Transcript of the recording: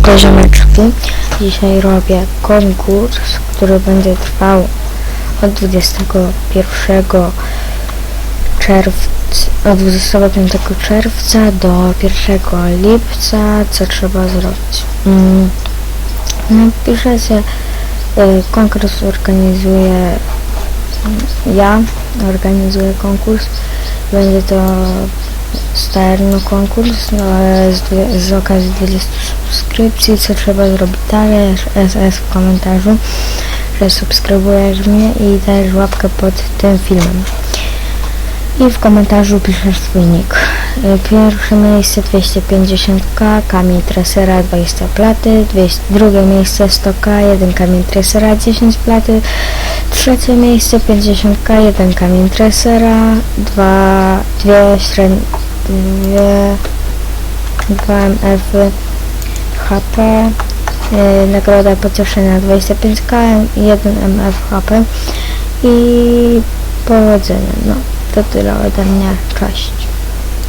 Siemanko ziomeczki. Dzisiaj robię konkurs, który będzie trwał od 21 czerwca, od 25 czerwca do 1 lipca. Co trzeba zrobić? Mm, Napiszę się, y, konkurs organizuje ja, organizuję konkurs. Będzie to Starno konkurs no, z, z okazji 20 subskrypcji, co trzeba zrobić dalej, SS w komentarzu, że subskrybujesz mnie i dajesz łapkę pod tym filmem. I w komentarzu piszesz swój nick. Y, Pierwsze miejsce 250k, kamień tresera 20 platy, 200, drugie miejsce 100k, 1 kamień tresera 10 platy, trzecie miejsce 50k, 1 kamień tresera, 2, dwie średnie, dwie, 2 mf HP, y, nagroda pocieszenia 25k, 1 mf HP i powodzenia. No, to tyle ode mnie. Cześć.